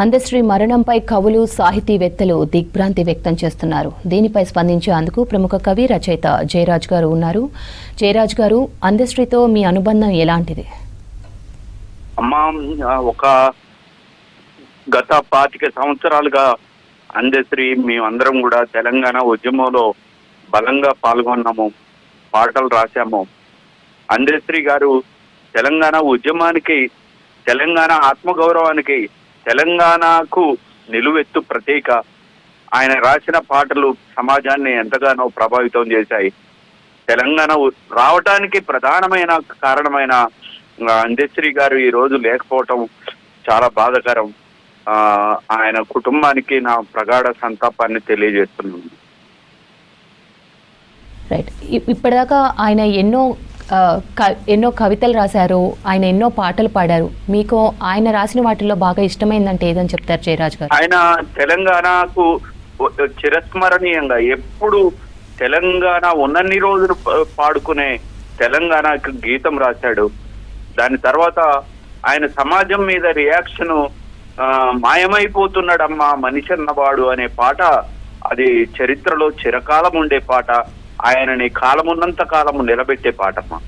అందశ్రీ మరణంపై కవులు సాహితీవేత్తలు దిగ్భ్రాంతి వ్యక్తం చేస్తున్నారు. దీనిపై స్పందించేందుకు ప్రముఖ కవి రచయిత జయరాజ్ గారు ఉన్నారు. జయరాజ్ గారు అందశ్రీతో మీ అనుబంధం ఎలాంటిది? అమ్మా ఒక గత పాతిక సంవత్సరాలుగా అందశ్రీ మేమందరం కూడా తెలంగాణ ఉద్యమంలో బలంగా పాల్గొన్నాము పాటలు రాశాము. అందశ్రీ గారు తెలంగాణ ఉద్యమానికి తెలంగాణ ఆత్మగౌరవానికి తెలంగాణకు నిలువెత్తు ప్రతీక. ఆయన రాసిన పాటలు సమాజాన్ని ఎంతగానో ప్రభావితం చేశాయి. తెలంగాణ రావటానికి ప్రధానమైన కారణమైన అంజశ్రీ గారు ఈ రోజు లేకపోవటం చాలా బాధాకరం. ఆ, ఆయన కుటుంబానికి నా ప్రగాఢ సంతాపాన్ని తెలియజేస్తున్నాను. రైట్. ఇప్పటిదాకా ఆయన ఎన్నో ఎన్నో కవితలు రాశారు. ఆయన ఎన్నో పాటలు పాడారు. మీకు ఆయన రాసిన వాటిల్లో బాగా ఇష్టమైందంటే ఏదని చెప్తారు జయరాజ్ గారు? ఆయన తెలంగాణకు చిరస్మరణీయంగా ఎప్పుడు తెలంగాణ ఉన్నన్ని రోజులు పాడుకునే తెలంగాణకు గీతం రాశాడు. దాని తర్వాత ఆయన సమాజం మీద రియాక్షన్ మాయమైపోతున్నాడమ్మా మనిషి అన్నవాడు అనే పాట అది చరిత్రలో చిరకాలం ఉండే పాట. ఆయనని కాలమున్నంత కాలము నిలబెట్టే పాటమ్మా